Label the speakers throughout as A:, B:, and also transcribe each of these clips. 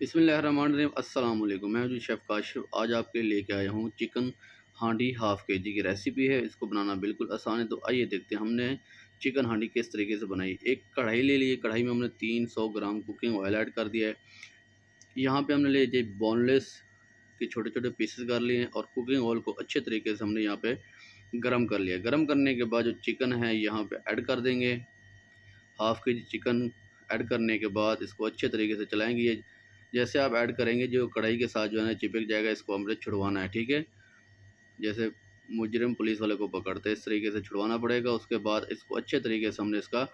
A: بسم اللہ الرحمن الرحیم، السلام علیکم۔ میں جو شیف کاشف۔ آج آپ کے لے کے آیا ہوں چکن ہانڈی ہاف کے جی کی ریسیپی ہے۔ اس کو بنانا بالکل آسان ہے۔ تو آئیے دیکھتے ہیں، ہم نے چکن ہانڈی کس طریقے سے بنائی۔ ایک کڑھائی لے لی۔ کڑھائی میں ہم نے تین سو گرام کوکنگ آئل ایڈ کر دیا ہے۔ یہاں پہ ہم نے لے جی بون لیس کے چھوٹے چھوٹے پیسز کر لیے ہیں اور کوکنگ آئل کو اچھے طریقے سے ہم نے یہاں پہ گرم کر لیا۔ گرم کرنے کے بعد جو چکن ہے، یہاں پہ ایڈ کر دیں گے۔ ہاف کے جی چکن ایڈ کرنے کے بعد اس کو اچھے طریقے سے چلائیں گے۔ جیسے آپ ایڈ کریں گے جو کڑھائی کے ساتھ جو ہے نا چپک جائے گا، اس کو ہم نے چھڑوانا ہے، ٹھیک ہے؟ جیسے مجرم پولیس والے کو پکڑتے اس طریقے سے چھڑوانا پڑے گا۔ اس کے بعد اس کو اچھے طریقے سے ہم نے اس کا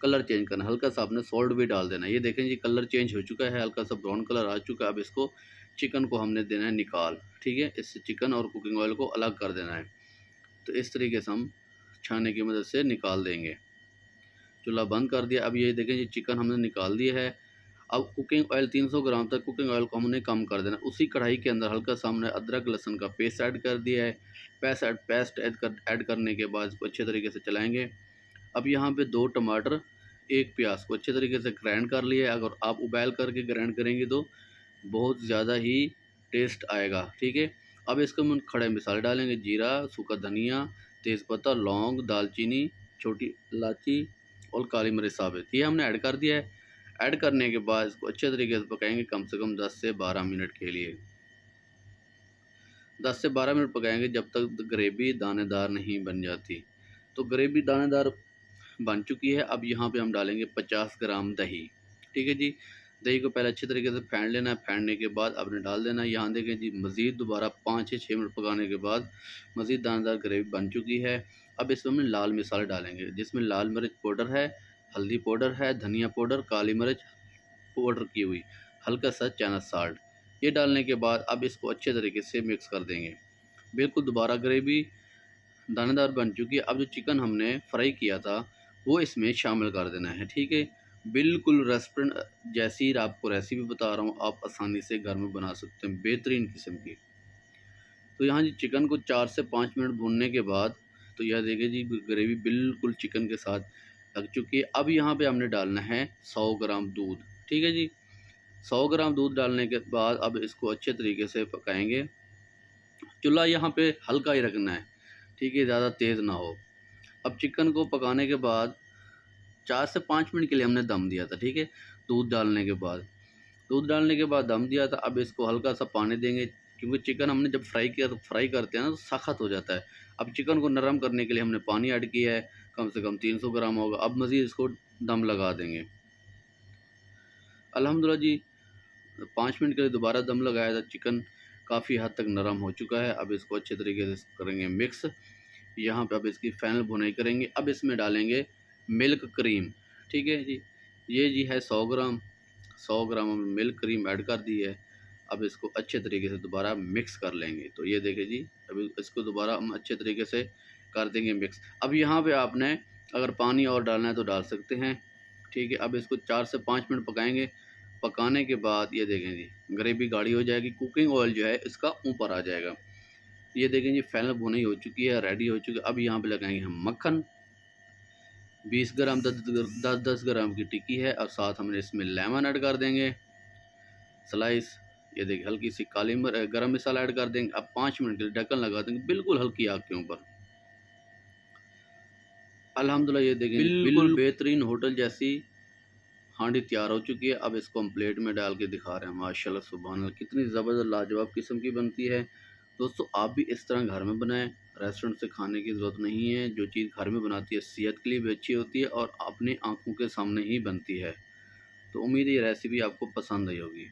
A: کلر چینج کرنا ہے۔ ہلکا سا آپ نے سالٹ بھی ڈال دینا ہے۔ یہ دیکھیں جی کلر چینج ہو چکا ہے، ہلکا سا براؤن کلر آ چکا ہے۔ اب اس کو چکن کو ہم نے دینا ہے نکال، ٹھیک ہے؟ اس سے چکن اور کوکنگ آئل کو الگ کر دینا ہے۔ تو اس طریقے سے ہم چھانے کی مدد سے نکال دیں گے۔ چولہا بند کر دیا۔ اب یہ دیکھیں جی چکن ہم نے نکال دیا ہے۔ اب کوکنگ آئل تین سو گرام تک کوکنگ آئل کو ہم نے کم کر دینا۔ اسی کڑھائی کے اندر ہلکا سامنے ادرک، لہسن کا پیسٹ ایڈ کر دیا ہے۔ پیسٹ ایڈ پیسٹ ایڈ کر، ایڈ کرنے کے بعد اس کو اچھے طریقے سے چلائیں گے۔ اب یہاں پہ دو ٹماٹر، ایک پیاز کو اچھے طریقے سے گرائنڈ کر لیا ہے اگر آپ ابیل کر کے گرائنڈ کریں گے تو بہت زیادہ ہی ٹیسٹ آئے گا، ٹھیک ہے؟ اب اس کو ہم کھڑے مثال ڈالیں گے۔ جیرا سوکھا دھنیا، تیز پتہ، لونگ دال چینی چھوٹی الائچی اور کالی مرچ ثابت۔ یہ ہم نے ایڈ کر دیا ہے۔ ایڈ کرنے کے بعد اس کو اچھے طریقے سے پکائیں گے، کم سے کم دس سے بارہ منٹ کے لیے۔ دس سے بارہ منٹ پکائیں گے جب تک گریوی دانے دار نہیں بن جاتی۔ تو گریوی دانے دار بن چکی ہے، اب یہاں پہ ہم ڈالیں گے پچاس گرام دہی۔ ٹھیک ہے جی؟ دہی کو پہلے اچھے طریقے سے پھینڈ لینا ہے، پھینڈنے کے بعد آپ نے ڈال دینا ہے۔ یہاں دیکھیں جی مزید دوبارہ پانچ سے چھ منٹ پکانے کے بعد مزید دانے دار گریوی بن چکی ہے۔ اب اس میں ہم لال مثال ڈالیں گے، جس میں لال مرچ پاؤڈر ہے۔ ہلدی پاؤڈر ہے، دھنیا پاؤڈر، کالی مرچ پاؤڈر کی ہوئی، ہلکا سا چنا سالٹ یہ ڈالنے کے بعد اب اس کو اچھے طریقے سے مکس کر دیں گے۔ بالکل دوبارہ گریوی دانے دار بن چکی۔ ہے اب جو چکن ہم نے فرائی کیا تھا، وہ اس میں شامل کر دینا ہے، ٹھیک ہے؟ بالکل ریسٹورنٹ جیسی آپ کو ریسیپی بتا رہا ہوں، آپ آسانی سے گھر میں بنا سکتے ہیں بہترین قسم کی۔ تو یہاں جی چکن کو چار سے پانچ منٹ بھوننے کے بعد تو یہ دیکھیں جی گریوی بالکل چکن کے ساتھ لگ چکی ہے۔ اب یہاں پہ ہم نے ڈالنا ہے سو گرام دودھ، ٹھیک ہے جی؟ سو گرام دودھ ڈالنے کے بعد اب اس کو اچھے طریقے سے پکائیں گے۔ چولہا یہاں پہ ہلکا ہی رکھنا ہے، ٹھیک ہے، زیادہ تیز نہ ہو۔ اب چکن کو پکانے کے بعد چار سے پانچ منٹ کے لیے ہم نے دم دیا تھا، ٹھیک ہے، دودھ ڈالنے کے بعد۔ دودھ ڈالنے کے بعد دم دیا تھا، اب اس کو ہلکا سا پانی دیں گے۔ کیونکہ چکن ہم نے جب فرائی کیا تو فرائی کرتے ہیں نا تو سخت ہو جاتا ہے۔ اب چکن کو نرم کرنے کے لیے ہم نے پانی ایڈ کیا ہے۔ کم سے کم تین سو گرام ہوگا۔ اب مزید اس کو دم لگا دیں گے۔ الحمدللہ جی پانچ منٹ کے لیے دوبارہ دم لگایا تھا۔ چکن کافی حد تک نرم ہو چکا ہے۔ اب اس کو اچھے طریقے سے کریں گے مکس۔ یہاں پہ اب اس کی فائنل بھنائی کریں گے۔ اب اس میں ڈالیں گے ملک کریم۔ ٹھیک ہے جی یہ جی ہے سو گرام۔ سو گرام ہم ملک کریم ایڈ کر دی ہے۔ اب اس کو اچھے طریقے سے دوبارہ مکس کر لیں گے۔ تو یہ دیکھیں جی ابھی اس کو دوبارہ ہم اچھے طریقے سے کر دیں گے مکس اب یہاں پہ آپ نے اگر پانی اور ڈالنا ہے تو ڈال سکتے ہیں، ٹھیک ہے؟ اب اس کو چار سے پانچ منٹ پکائیں گے۔ پکانے کے بعد یہ دیکھیں جی گریوی گاڑی ہو جائے گی کوکنگ آئل جو ہے اس کا اوپر آ جائے گا۔ یہ دیکھیں جی فائنل بھونی ہو چکی ہے ریڈی ہو چکی ہے اب یہاں پہ لگائیں گے ہم مکھن۔ بیس گرام، دس دس گرام کی ٹکی ہے۔ اور ساتھ ہم نے اس میں لیمن ایڈ کر دیں گے۔ سلائس یہ دیکھیں، ہلکی سی کالی مر، گرم مسالہ ایڈ کر دیں گے۔ اب پانچ منٹ کے لیے ڈھکن لگا دیں گے، بالکل ہلکی آگ کے اوپر۔ الحمدللہ یہ دیکھیں بالکل بہترین ہوٹل جیسی ہانڈی تیار ہو چکی ہے۔ اب اس کو ہم پلیٹ میں ڈال کے دکھا رہے ہیں۔ ماشاءاللہ سبحان اللہ کتنی زبردست لاجواب قسم کی بنتی ہے۔ دوستو آپ بھی اس طرح گھر میں بنائیں۔ ریسٹورنٹ سے کھانے کی ضرورت نہیں ہے۔ جو چیز گھر میں بناتی ہے صحت کے لیے بھی اچھی ہوتی ہے اور اپنی آنکھوں کے سامنے ہی بنتی ہے۔ تو امید ہے یہ ریسیپی آپ کو پسند آئی ہوگی۔